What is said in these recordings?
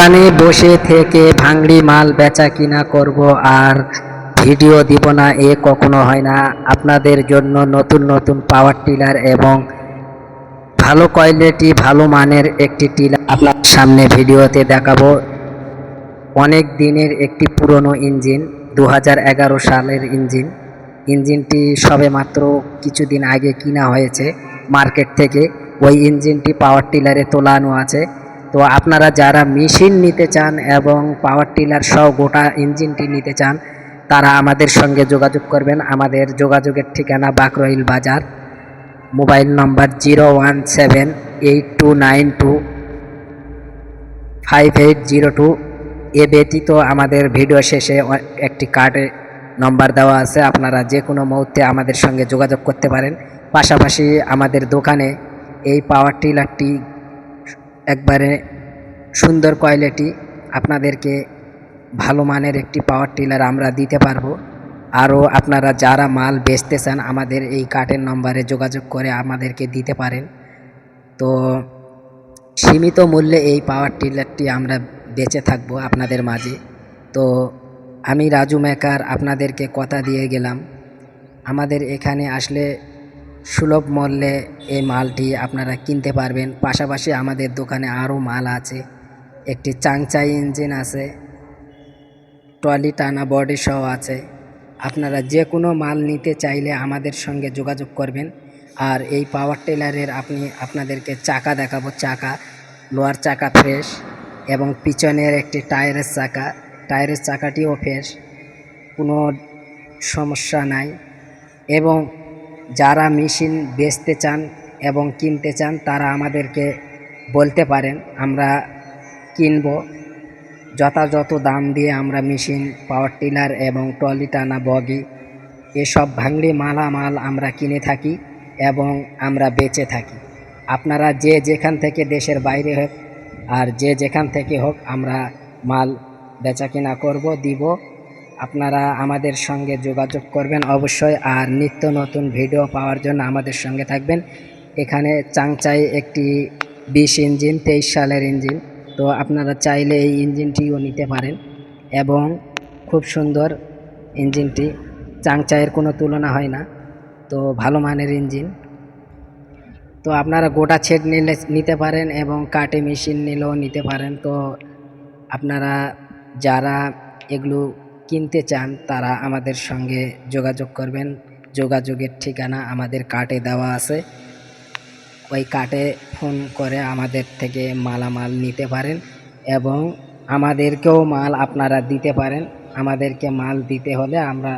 দোকানে বসে থেকে ভাঙড়ি মাল বেচা কিনা করব আর ভিডিও দিব না, এ কখনো হয় না। আপনাদের জন্য নতুন নতুন পাওয়ার টিলার এবং ভালো কোয়ালিটি ভালো মানের একটি টিলার আপনার সামনে ভিডিওতে দেখাবো। অনেক দিনের একটি পুরনো ইঞ্জিন দু হাজার এগারো সালের ইঞ্জিন ইঞ্জিনটি সবে মাত্র কিছুদিন আগে কিনা হয়েছে মার্কেট থেকে। ওই ইঞ্জিনটি পাওয়ার টিলারে তোলানো আছে। তো আপনারা যারা মেশিন নিতে চান এবং পাওয়ার টিলার সহ গোটা ইঞ্জিনটি নিতে চান, তারা আমাদের সঙ্গে যোগাযোগ করবেন। আমাদের যোগাযোগের ঠিকানা বাকরইল বাজার, mobile number zero one seven eight two nine two five eight zero two. এ ব্যতীত আমাদের ভিডিও শেষে একটি কার্ডে নম্বর দেওয়া আছে। আপনারা যে কোনো মুহূর্তে আমাদের সঙ্গে যোগাযোগ করতে পারেন। পাশাপাশি আমাদের দোকানে এই পাওয়ার টিলারটি একবারে সুন্দর কোয়ালিটি আপনাদেরকে ভালো মানের একটি পাওয়ার টিলার আমরা দিতে পারব। আরও আপনারা যারা মাল বেচতে চান, আমাদের এই কার্ডের নম্বরে যোগাযোগ করে আমাদেরকে দিতে পারেন। তো সীমিত মূল্যে এই পাওয়ার টিলারটি আমরা বেঁচে থাকব আপনাদের মাঝে। তো আমি রাজু মেকার আপনাদেরকে কথা দিয়ে গেলাম। আমাদের এখানে আসলে সুলভ মূল্যে এই মালটি আপনারা কিনতে পারবেন। পাশাপাশি আমাদের দোকানে আরও মাল আছে। একটি চাংচাই ইঞ্জিন আছে। ট্রলি টানা বডি সহ আছে। আপনারা যে কোনো মাল নিতে চাইলে আমাদের সঙ্গে যোগাযোগ করবেন। আর এই পাওয়ার টেলারের আপনি, আপনাদেরকে চাকা দেখাবো। চাকা, লোয়ার চাকা ফ্রেশ এবং পিছনের একটি টায়ারের চাকা। টায়ারের চাকাটিও ফ্রেশ, কোনো সমস্যা নাই। এবং যারা মেশিন বেচতে চান এবং কিনতে চান, তারা আমাদেরকে বলতে পারেন, আমরা কিনবো। যথাযথ দাম দিয়ে আমরা মেশিন, পাওয়ার টিলার এবং ট্রলি টানা বগি, এসব ভাঙড়ি মালামাল আমরা কিনে থাকি এবং আমরা বেচে থাকি। আপনারা যে যেখান থেকে দেশের বাইরে হোক আর যে যেখান থেকে হোক, আমরা মাল বেচা কিনা করব, দিব। আপনারা আমাদের সঙ্গে যোগাযোগ করবেন অবশ্যই আর নিত্য নতুন ভিডিও পাওয়ার জন্য আমাদের সঙ্গে থাকবেন। এখানে চাংচাই একটি বিশ ইঞ্জিন, তেইশ সালের ইঞ্জিন। তো আপনারা চাইলে এই ইঞ্জিনটিও নিতে পারেন এবং খুব সুন্দর ইঞ্জিনটি। চাংচাইয়ের কোনো তুলনা হয় না, তো ভালো মানের ইঞ্জিন। তো আপনারা গোটা ছেদ নিলে, নিতে পারেন এবং কাটে মেশিন নিলেও নিতে পারেন। তো আপনারা যারা এগুলো কিনতে চান, তারা আমাদের সঙ্গে যোগাযোগ করবেন। যোগাযোগের ঠিকানা আমাদের কার্টে দেওয়া আছে। ওই কার্টে ফোন করে আমাদের থেকে মালামাল নিতে পারেন এবং আমাদেরকেও মাল আপনারা দিতে পারেন। আমাদেরকে মাল দিতে হলে আমরা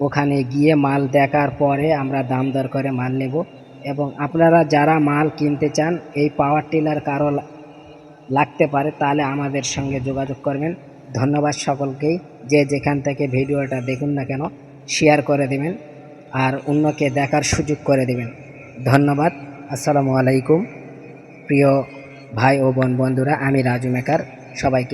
ওখানে গিয়ে মাল দেখার পরে আমরা দাম দর করে মাল নেব এবং আপনারা যারা মাল কিনতে চান, এই পাওয়ার টিলার কারও লাগতে পারে, তাহলে আমাদের সঙ্গে যোগাযোগ করবেন। ধন্যবাদ সকলকেই যে যেখান থেকে ভিডিওটা দেখুন না কেন শেয়ার করে দেবেন আর অন্যকে দেখার সুযোগ করে দেবেন। ধন্যবাদ। আসসালামু আলাইকুম। প্রিয় ভাই ও বোন বন্ধুরা, আমি রাজু মেকার। সবাইকে